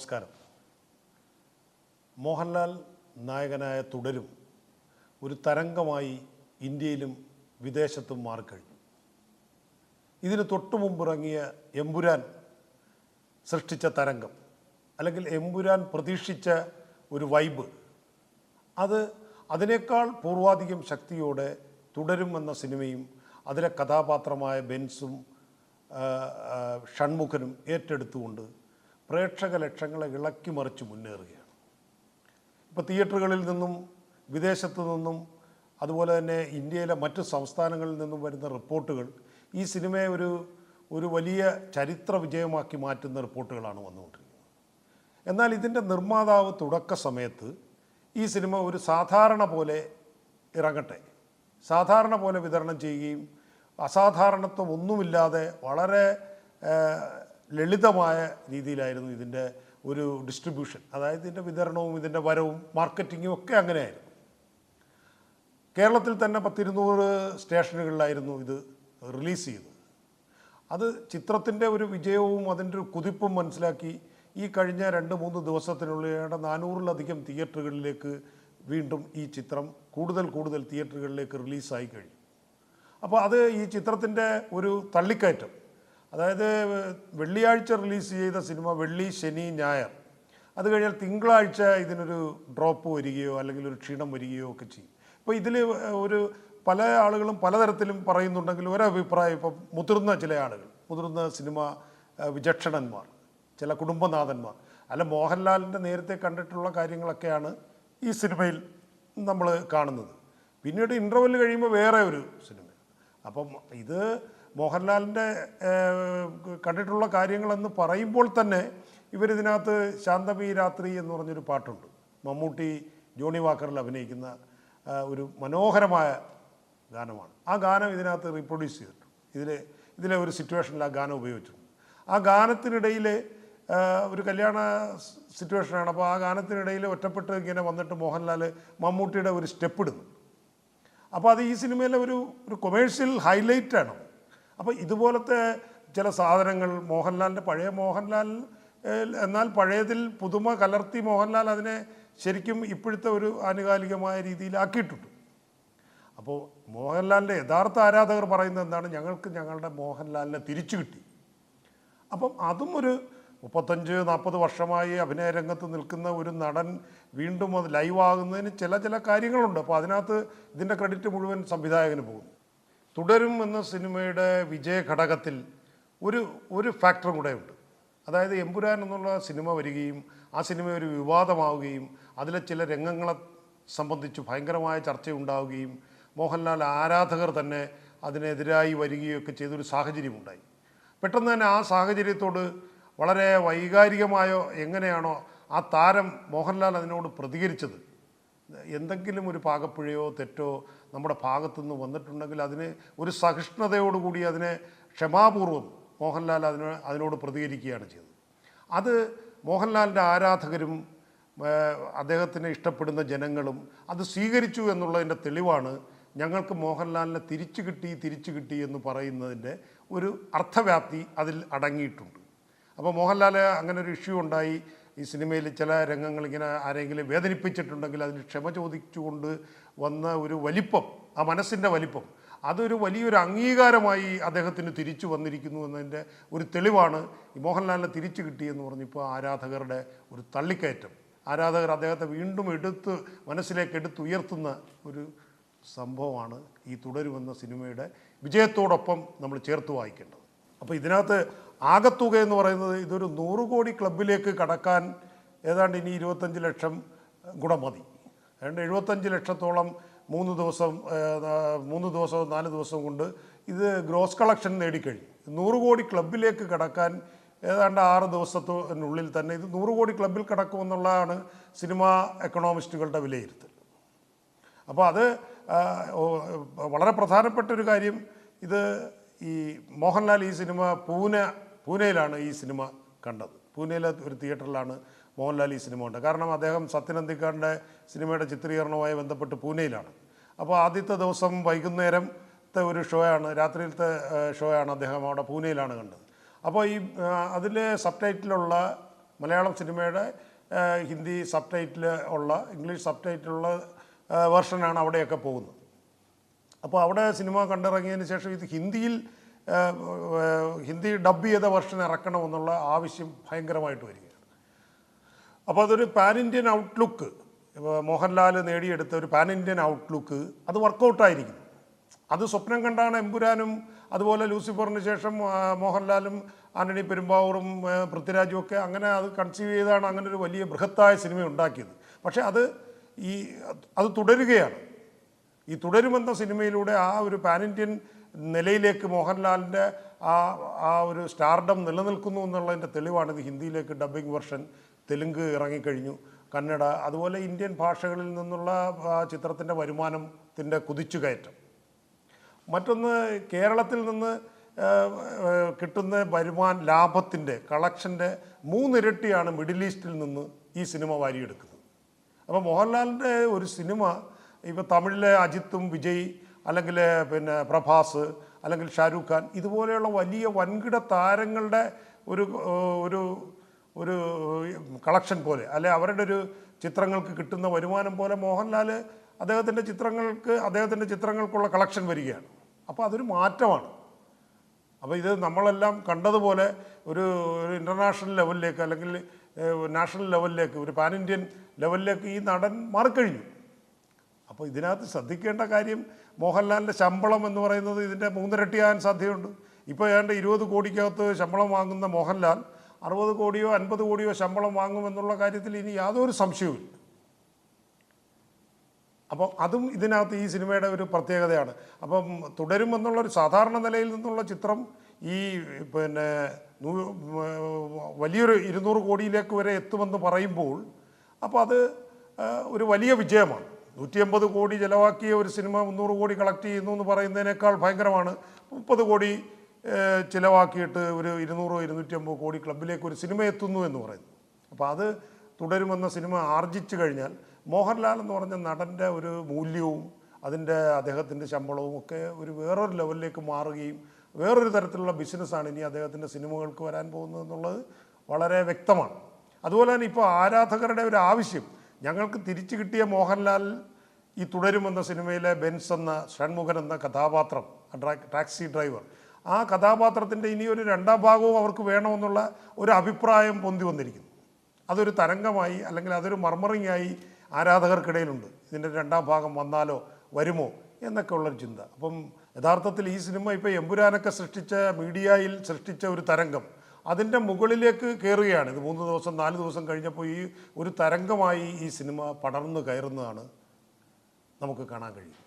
നമസ്കാരം. മോഹൻലാൽ നായകനായ തുടരും ഒരു തരംഗമായി ഇന്ത്യയിലും വിദേശത്തും മാറിക്കഴിഞ്ഞു. ഇതിന് തൊട്ടു മുമ്പിറങ്ങിയ എമ്പുരാൻ സൃഷ്ടിച്ച തരംഗം അല്ലെങ്കിൽ എമ്പുരാൻ പ്രതീക്ഷിച്ച ഒരു വൈബ് അത് അതിനേക്കാൾ പൂർവാധികം ശക്തിയോടെ തുടരും എന്ന സിനിമയും അതിലെ കഥാപാത്രമായ ബെൻസും ഷൺമുഖനും ഏറ്റെടുത്തുകൊണ്ട് പ്രേക്ഷക ലക്ഷങ്ങളെ ഇളക്കി മറിച്ച് മുന്നേറുകയാണ്. ഇപ്പോൾ തിയേറ്ററുകളിൽ നിന്നും വിദേശത്തു നിന്നും അതുപോലെ തന്നെ ഇന്ത്യയിലെ മറ്റു സംസ്ഥാനങ്ങളിൽ നിന്നും വരുന്ന റിപ്പോർട്ടുകൾ ഈ സിനിമയെ ഒരു ഒരു വലിയ ചരിത്ര വിജയമാക്കി മാറ്റുന്ന റിപ്പോർട്ടുകളാണ് വന്നുകൊണ്ടിരിക്കുന്നത്. എന്നാൽ ഇതിന്റെ നിർമ്മാതാവ് തുടക്ക സമയത്ത് ഈ സിനിമ ഒരു സാധാരണ പോലെ ഇറങ്ങട്ടെ സാധാരണ പോലെ വിതരണം ചെയ്യുകയും അസാധാരണത്വം ഒന്നുമില്ലാതെ വളരെ ലളിതമായ രീതിയിലായിരുന്നു ഇതിന്റെ ഒരു ഡിസ്ട്രിബ്യൂഷൻ അതായത് ഇതിന്റെ വിതരണവും ഇതിന്റെ വരവും മാർക്കറ്റിങ്ങും ഒക്കെ അങ്ങനെയായിരുന്നു. കേരളത്തിൽ തന്നെ പത്തിരുന്നൂറ് സ്റ്റേഷനുകളിലായിരുന്നു ഇത് റിലീസ് ചെയ്തത്. അത് ചിത്രത്തിന്റെ ഒരു വിജയവും അതിന്റെ ഒരു കുതിപ്പും മനസ്സിലാക്കി ഈ കഴിഞ്ഞ രണ്ട് മൂന്ന് ദിവസത്തിനുള്ളിൽ നാനൂറിലധികം തിയേറ്ററുകളിലേക്ക് വീണ്ടും ഈ ചിത്രം കൂടുതൽ കൂടുതൽ തിയേറ്ററുകളിലേക്ക് റിലീസായി കഴിഞ്ഞു. അപ്പോൾ അത് ഈ ചിത്രത്തിന്റെ ഒരു തള്ളിക്കയറ്റം. അതായത് വെള്ളിയാഴ്ച റിലീസ് ചെയ്ത സിനിമ വെള്ളി ശനി ഞായർ. അത് കഴിഞ്ഞാൽ തിങ്കളാഴ്ച ഇതിനൊരു ഡ്രോപ്പ് വരികയോ അല്ലെങ്കിൽ ഒരു ക്ഷീണം വരികയോ ഒക്കെ ചെയ്യും. ഇപ്പോൾ ഇതിൽ ഒരു പല ആളുകളും പലതരത്തിലും പറയുന്നുണ്ടെങ്കിൽ ഒരഭിപ്രായം ഇപ്പം മുതിർന്ന ചില ആളുകൾ മുതിർന്ന സിനിമ വിചക്ഷണന്മാർ ചില കുടുംബനാഥന്മാർ അല്ല മോഹൻലാലിന്റെ നേരത്തെ കണ്ടിട്ടുള്ള കാര്യങ്ങളൊക്കെയാണ് ഈ സിനിമയിൽ നമ്മൾ കാണുന്നത്. പിന്നീട് ഇന്റർവെൽ കഴിയുമ്പോൾ വേറെ ഒരു സിനിമ അപ്പം ഇത് മോഹൻലാലിന്റെ കണ്ടിട്ടുള്ള കാര്യങ്ങളെന്ന് പറയുമ്പോൾ തന്നെ ഇവരിതിനകത്ത് ശാന്തമി രാത്രി എന്ന് പറഞ്ഞൊരു പാട്ടുണ്ട്. മമ്മൂട്ടി ജോണി വാക്കറിൽ അഭിനയിക്കുന്ന ഒരു മനോഹരമായ ഗാനമാണ്. ആ ഗാനം ഇതിനകത്ത് റീപ്രൊഡ്യൂസ് ചെയ്തിട്ടുണ്ട്. ഇതിലെ ഇതിലെ ഒരു സിറ്റുവേഷനിൽ ആ ഗാനം ഉപയോഗിച്ചിട്ടുണ്ട്. ആ ഗാനത്തിനിടയിൽ ഒരു കല്യാണ സിറ്റുവേഷനാണ് അപ്പോൾ ആ ഗാനത്തിനിടയിൽ ഒറ്റപ്പെട്ട് ഇങ്ങനെ വന്നിട്ട് മോഹൻലാൽ മമ്മൂട്ടിയുടെ ഒരു സ്റ്റെപ്പ് ഇടുന്നു അപ്പോൾ അത് ഈ സിനിമയിലെ ഒരു ഒരു കൊമേഴ്ഷ്യൽ ഹൈലൈറ്റാണ് അപ്പോൾ ഇതുപോലത്തെ ചില സാധനങ്ങൾ മോഹൻലാലിന്റെ പഴയ മോഹൻലാൽ എന്നാൽ പഴയതിൽ പുതുമ കലർത്തി മോഹൻലാൽ അതിനെ ശരിക്കും ഇപ്പോഴത്തെ ഒരു ആനുകാലികമായ രീതിയിലാക്കിയിട്ടുണ്ട്. അപ്പോൾ മോഹൻലാലിന്റെ യഥാർത്ഥ ആരാധകർ പറയുന്നത് എന്താണ്? ഞങ്ങൾക്ക് ഞങ്ങളുടെ മോഹൻലാലിനെ തിരിച്ചു കിട്ടി. അപ്പം അതും ഒരു മുപ്പത്തഞ്ച് നാൽപ്പത് വർഷമായി അഭിനയ രംഗത്ത് നിൽക്കുന്ന ഒരു നടൻ വീണ്ടും അത് ലൈവ് ആകുന്നതിന് ചില ചില കാര്യങ്ങളുണ്ട്. അപ്പോൾ അതിനകത്ത് ഇതിന്റെ ക്രെഡിറ്റ് മുഴുവൻ സംവിധായകന് പോകും തുടരും എന്ന സിനിമയുടെ വിജയ ഘടകത്തിൽ ഒരു ഒരു ഫാക്ടറും കൂടെ ഉണ്ട് അതായത് എമ്പുരാൻ എന്നുള്ള സിനിമ വരികയും ആ സിനിമ ഒരു വിവാദമാവുകയും അതിലെ ചില രംഗങ്ങളെ സംബന്ധിച്ച് ഭയങ്കരമായ ചർച്ചയുണ്ടാവുകയും മോഹൻലാൽ ആരാധകർ തന്നെ അതിനെതിരായി വരികയൊക്കെ ചെയ്തൊരു സാഹചര്യമുണ്ടായി. പെട്ടെന്ന് തന്നെ ആ സാഹചര്യത്തോട് വളരെ വൈകാരികമായോ എങ്ങനെയാണോ ആ താരം മോഹൻലാൽ അതിനോട് പ്രതികരിച്ചത്. എന്തെങ്കിലും ഒരു പാകപ്പിഴയോ തെറ്റോ നമ്മുടെ ഭാഗത്തുനിന്ന് വന്നിട്ടുണ്ടെങ്കിൽ അതിന് ഒരു സഹിഷ്ണുതയോടുകൂടി അതിനെ ക്ഷമാപൂർവം മോഹൻലാൽ അതിന് അതിനോട് പ്രതികരിക്കുകയാണ് ചെയ്തത്. അത് മോഹൻലാലിന്റെ ആരാധകരും അദ്ദേഹത്തിന് ഇഷ്ടപ്പെടുന്ന ജനങ്ങളും അത് സ്വീകരിച്ചു എന്നുള്ളതിന്റെ തെളിവാണ് ഞങ്ങൾക്ക് മോഹൻലാലിനെ തിരിച്ചു കിട്ടി തിരിച്ചു കിട്ടി എന്ന് പറയുന്നതിന്റെ ഒരു അർത്ഥവ്യാപ്തി അതിൽ അടങ്ങിയിട്ടുണ്ട്. അപ്പോൾ മോഹൻലാൽ അങ്ങനെ ഒരു ഇഷ്യൂ ഉണ്ടായി. ഈ സിനിമയിൽ ചില രംഗങ്ങൾ ഇങ്ങനെ ആരെങ്കിലും വേദനിപ്പിച്ചിട്ടുണ്ടെങ്കിൽ അതിന് ക്ഷമ ചോദിച്ചുകൊണ്ട് വന്ന ഒരു വലിപ്പം ആ മനസ്സിന്റെ വലിപ്പം അതൊരു വലിയൊരു അംഗീകാരമായി അദ്ദേഹത്തിന് തിരിച്ചു വന്നിരിക്കുന്നു എന്നതിന്റെ ഒരു തെളിവാണ് ഈ മോഹൻലാലിനെ തിരിച്ചു കിട്ടിയെന്ന് പറഞ്ഞിപ്പോൾ ആരാധകരുടെ ഒരു തള്ളിക്കയറ്റം. ആരാധകർ അദ്ദേഹത്തെ വീണ്ടും എടുത്ത് മനസ്സിലേക്ക് എടുത്തുയർത്തുന്ന ഒരു സംഭവമാണ് ഈ തുടരുമെന്ന സിനിമയുടെ വിജയത്തോടൊപ്പം നമ്മൾ ചേർത്ത് വായിക്കേണ്ടത്. അപ്പോൾ ഇതിനകത്ത് ആകത്തുക എന്ന് പറയുന്നത് ഇതൊരു നൂറ് കോടി ക്ലബിലേക്ക് കടക്കാൻ ഏതാണ്ട് ഇനി ഇരുപത്തഞ്ച് ലക്ഷം കൂടെ മതി. ഏതാണ്ട് എഴുപത്തഞ്ച് ലക്ഷത്തോളം മൂന്ന് ദിവസം മൂന്ന് ദിവസവും നാല് ദിവസവും കൊണ്ട് ഇത് ഗ്രോസ് കളക്ഷൻ നേടിക്കഴിഞ്ഞു. നൂറ് കോടി ക്ലബിലേക്ക് കടക്കാൻ ഏതാണ്ട് ആറ് ദിവസത്തിനുള്ളിൽ തന്നെ ഇത് നൂറ് കോടി ക്ലബിൽ കടക്കുമെന്നുള്ളതാണ് സിനിമാ എക്കണോമിസ്റ്റുകളുടെ വിലയിരുത്തൽ. അപ്പോൾ അത് വളരെ പ്രധാനപ്പെട്ട ഒരു കാര്യം. ഇത് ഈ മോഹൻലാൽ ഈ സിനിമ പൂന പൂനെയിലാണ് ഈ സിനിമ കണ്ടത്. പൂനെയിലെ ഒരു തിയേറ്ററിലാണ് മോഹൻലാൽ ഈ സിനിമ കണ്ടത്. കാരണം അദ്ദേഹം സത്യനന്ദിക്കാടിന്റെ സിനിമയുടെ ചിത്രീകരണവുമായി ബന്ധപ്പെട്ട് പൂനെയിലാണ്. അപ്പോൾ ആദ്യത്തെ ദിവസം വൈകുന്നേരത്തെ ഒരു ഷോയാണ് രാത്രിയിലത്തെ ഷോയാണ് അദ്ദേഹം അവിടെ പൂനെയിലാണ് കണ്ടത്. അപ്പോൾ ഈ അതിലെ സബ് ടൈറ്റിലുള്ള മലയാളം സിനിമയുടെ ഹിന്ദി സബ് ടൈറ്റിൽ ഉള്ള ഇംഗ്ലീഷ് സബ് ടൈറ്റിലുള്ള വേർഷനാണ് അവിടെയൊക്കെ പോകുന്നത്. അപ്പോൾ അവിടെ സിനിമ കണ്ടിറങ്ങിയതിന് ശേഷം ഇത് ഹിന്ദിയിൽ ഹിന്ദി ഡബ് ചെയ്ത വെർഷൻ ഇറക്കണമെന്നുള്ള ആവശ്യം ഭയങ്കരമായിട്ട് വരികയാണ്. അപ്പോൾ അതൊരു പാൻ ഇന്ത്യൻ ഔട്ട്ലുക്ക് മോഹൻലാൽ നേടിയെടുത്ത ഒരു പാൻ ഇന്ത്യൻ ഔട്ട്ലുക്ക് അത് വർക്കൗട്ടായിരിക്കുന്നു. അത് സ്വപ്നം കണ്ടാണ് എമ്പുരാനും അതുപോലെ ലൂസിഫറിന് ശേഷം മോഹൻലാലും ആന്റണി പെരുമ്പാവൂറും പൃഥ്വിരാജും ഒക്കെ അങ്ങനെ അത് കൺസീവ് ചെയ്താണ് അങ്ങനെ ഒരു വലിയ ബൃഹത്തായ സിനിമ ഉണ്ടാക്കിയത്. പക്ഷേ അത് ഈ അത് തുടരുകയാണ്. ഈ തുടരുമെന്ന സിനിമയിലൂടെ ആ ഒരു പാൻ ഇന്ത്യൻ നിലയിലേക്ക് മോഹൻലാലിന്റെ ആ ആ ഒരു സ്റ്റാർഡം നിലനിൽക്കുന്നു എന്നുള്ളതിന്റെ തെളിവാണ് ഇത് ഹിന്ദിയിലേക്ക് ഡബ്ബിംഗ് വെർഷൻ തെലുങ്ക് ഇറങ്ങിക്കഴിഞ്ഞു. കന്നഡ അതുപോലെ ഇന്ത്യൻ ഭാഷകളിൽ നിന്നുള്ള ചിത്രത്തിന്റെ വരുമാനത്തിന്റെ കുതിച്ചുകയറ്റം. മറ്റൊന്ന് കേരളത്തിൽ നിന്ന് കിട്ടുന്ന വരുമാന ലാഭത്തിന്റെ കളക്ഷന്റെ മൂന്നിരട്ടിയാണ് മിഡിൽ ഈസ്റ്റിൽ നിന്ന് ഈ സിനിമ വാരിയെടുക്കുന്നത്. അപ്പോൾ മോഹൻലാലിന്റെ ഒരു സിനിമ ഇപ്പോൾ തമിഴിലെ അജിത്തും വിജയ് അല്ലെങ്കിൽ പിന്നെ പ്രഭാസ് അല്ലെങ്കിൽ ഷാരൂഖ് ഖാൻ ഇതുപോലെയുള്ള വലിയ വൻകിട താരങ്ങളുടെ ഒരു ഒരു ഒരു കളക്ഷൻ പോലെ അല്ലെ അവരുടെ ഒരു ചിത്രങ്ങൾക്ക് കിട്ടുന്ന വരുമാനം പോലെ മോഹൻലാൽ അദ്ദേഹത്തിന്റെ ചിത്രങ്ങൾക്ക് അദ്ദേഹത്തിന്റെ ചിത്രങ്ങൾക്കുള്ള കളക്ഷൻ വരികയാണ്. അപ്പോൾ അതൊരു മാറ്റമാണ്. അപ്പോൾ ഇത് നമ്മളെല്ലാം കണ്ടതുപോലെ ഒരു ഒരു ഇന്റർനാഷണൽ ലെവലിലേക്ക് അല്ലെങ്കിൽ നാഷണൽ ലെവലിലേക്ക് ഒരു പാൻ ഇന്ത്യൻ ലെവലിലേക്ക് ഈ നടൻ മാറിക്കഴിഞ്ഞു. അപ്പോൾ ഇതിനകത്ത് ശ്രദ്ധിക്കേണ്ട കാര്യം മോഹൻലാലിന്റെ ശമ്പളം എന്ന് പറയുന്നത് ഇതിന്റെ മൂന്നിരട്ടിയാകാൻ സാധ്യതയുണ്ട്. ഇപ്പോൾ ഏതാണ്ട് ഇരുപത് കോടിക്കകത്ത് ശമ്പളം വാങ്ങുന്ന മോഹൻലാൽ അറുപത് കോടിയോ അൻപത് കോടിയോ ശമ്പളം വാങ്ങുമെന്നുള്ള കാര്യത്തിൽ ഇനി യാതൊരു സംശയവുമില്ല. അപ്പം അതും ഇതിനകത്ത് ഈ സിനിമയുടെ ഒരു പ്രത്യേകതയാണ്. അപ്പം തുടരുമെന്നുള്ളൊരു സാധാരണ നിലയിൽ നിന്നുള്ള ചിത്രം ഈ പിന്നെ വലിയൊരു ഇരുന്നൂറ് കോടിയിലേക്ക് വരെ എത്തുമെന്ന് പറയുമ്പോൾ അപ്പോൾ അത് ഒരു വലിയ വിജയമാണ്. നൂറ്റി അമ്പത് കോടി ചിലവാക്കിയ ഒരു സിനിമ മുന്നൂറ് കോടി കളക്ട് ചെയ്യുന്നു എന്ന് പറയുന്നതിനേക്കാൾ ഭയങ്കരമാണ്. മുപ്പത് കോടി ചിലവാക്കിയിട്ട് ഒരു ഇരുന്നൂറോ ഇരുന്നൂറ്റി അമ്പത് കോടി ക്ലബിലേക്ക് ഒരു സിനിമ എത്തുന്നു എന്ന് പറയുന്നു. അപ്പോൾ അത് തുടരുമെന്ന സിനിമ ആർജിച്ചു കഴിഞ്ഞാൽ മോഹൻലാൽ എന്ന് പറഞ്ഞ നടന്റെ ഒരു മൂല്യവും അതിന്റെ അദ്ദേഹത്തിന്റെ ശമ്പളവും ഒക്കെ ഒരു വേറൊരു ലെവലിലേക്ക് മാറുകയും വേറൊരു തരത്തിലുള്ള ബിസിനസ്സാണ് ഇനി അദ്ദേഹത്തിന്റെ സിനിമകൾക്ക് വരാൻ പോകുന്നത് എന്നുള്ളത് വളരെ വ്യക്തമാണ്. അതുപോലെ തന്നെ ഇപ്പോൾ ആരാധകരുടെ ഒരു ആവശ്യം. ഞങ്ങൾക്ക് തിരിച്ചു കിട്ടിയ മോഹൻലാൽ ഈ തുടരുമെന്ന സിനിമയിലെ ബെൻസ് എന്ന ഷൺമുഖൻ എന്ന കഥാപാത്രം ടാക്സി ഡ്രൈവർ. ആ കഥാപാത്രത്തിന്റെ ഇനി ഒരു രണ്ടാം ഭാഗവും അവർക്ക് വേണമെന്നുള്ള ഒരു അഭിപ്രായം പൊന്തി വന്നിരിക്കുന്നു. അതൊരു തരംഗമായി അല്ലെങ്കിൽ അതൊരു മർമറിങ് ആയി ആരാധകർക്കിടയിലുണ്ട്. ഇതിന്റെ രണ്ടാം ഭാഗം വന്നാലോ വരുമോ എന്നൊക്കെ ഉള്ളൊരു ചിന്ത. അപ്പം യഥാർത്ഥത്തിൽ ഈ സിനിമ ഇപ്പോൾ എമ്പുരാനൊക്കെ സൃഷ്ടിച്ച മീഡിയയിൽ സൃഷ്ടിച്ച ഒരു തരംഗം. അതിന്റെ മുകളിലേക്ക് കയറുകയാണ്. ഇത് മൂന്ന് ദിവസം നാല് ദിവസം കഴിഞ്ഞപ്പോൾ ഈ ഒരു തരംഗമായി ഈ സിനിമ പടർന്നു കയറുന്നതാണ് നമുക്ക് കാണാൻ കഴിയും